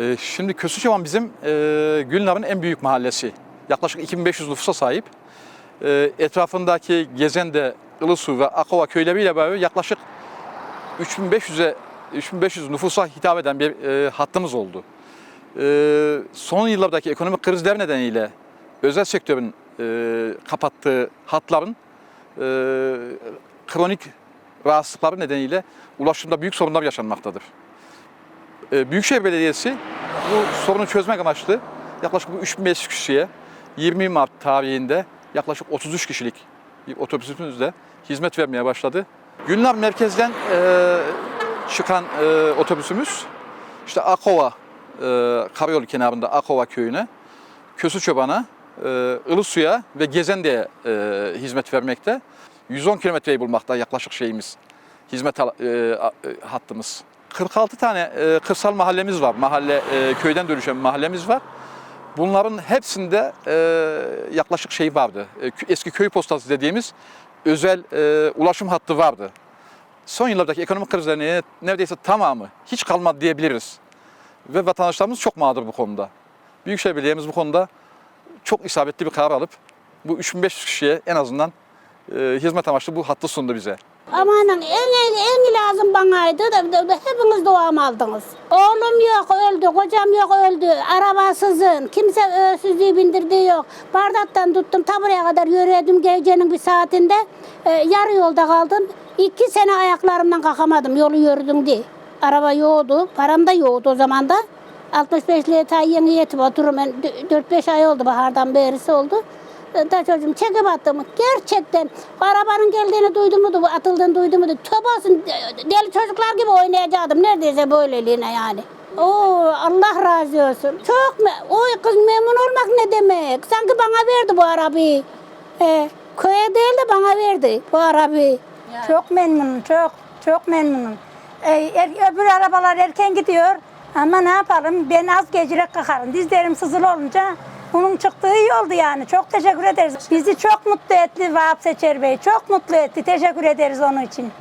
Ee, Şimdi Kösüçevan bizim e, Gülnar'ın en büyük mahallesi. Yaklaşık 2500 nüfusa sahip. Ee, Etrafındaki Gezende, Ilısu ve Akova köyleriyle beraber yaklaşık 3500'e 3500 nüfusa hitap eden bir e, hattımız oldu. Ee, Son yıllardaki ekonomik krizler nedeniyle özel sektörün e, kapattığı hatların e, kronik rahatsızlıkları nedeniyle ulaşımda büyük sorunlar yaşanmaktadır. Ee, Büyükşehir Belediyesi bu sorunu çözmek amaçlı yaklaşık bu 3500 kişiye 20 Mart tarihinde yaklaşık 33 kişilik bir otobüsümüzle hizmet vermeye başladı. Gülnar merkezden e, çıkan e, otobüsümüz işte Akova e, karayolu kenarında Akova köyüne, Kösüçoban'a, e, Ilısu'ya ve Gezende'ye e, hizmet vermekte. 110 kilometreyi bulmakta yaklaşık şeyimiz, hizmet e, e, hattımız. 46 tane e, kırsal mahallemiz var. Mahalle e, köyden dönüşen mahallemiz var. Bunların hepsinde e, yaklaşık şey vardı. E, eski köy postası dediğimiz özel e, ulaşım hattı vardı. Son yıllardaki ekonomik krizlerin neredeyse tamamı hiç kalmadı diyebiliriz. Ve vatandaşlarımız çok mağdur bu konuda. Büyükşehir Belediye'miz bu konuda çok isabetli bir karar alıp bu 3500 kişiye en azından e, hizmet amaçlı bu hattı sundu bize. Amanın en, en, en lazım banaydı hepiniz duam aldınız. Oğlum yok öldü, kocam yok öldü, arabasızın, kimse ölsüzlüğü bindirdiği yok. Bardaktan tuttum ta buraya kadar yürüdüm gecenin bir saatinde. Ee, yarı yolda kaldım. İki sene ayaklarımdan kalkamadım yolu yürüdüm diye. Araba yoğdu, param da yoğdu o zaman da. 65'liye ta yeni yetip oturum. Ben 4-5 ay oldu bahardan berisi oldu. Da çocuğum çekip attım. Gerçekten arabanın geldiğini duydum mu, atıldığını duydum mu? Tövbe olsun deli çocuklar gibi oynayacaktım. Neredeyse böyleliğine yani. Oo Allah razı olsun. Çok me- Oy kız memnun olmak ne demek? Sanki bana verdi bu arabayı. He, köye değil de bana verdi bu arabayı. Çok memnunum, çok, çok memnunum. Ee, er- öbür arabalar erken gidiyor ama ne yapalım ben az gecirek kalkarım. Dizlerim sızılı olunca bunun çıktığı iyi oldu yani. Çok teşekkür ederiz. Bizi çok mutlu etti Vahap Seçer Bey. Çok mutlu etti. Teşekkür ederiz onun için.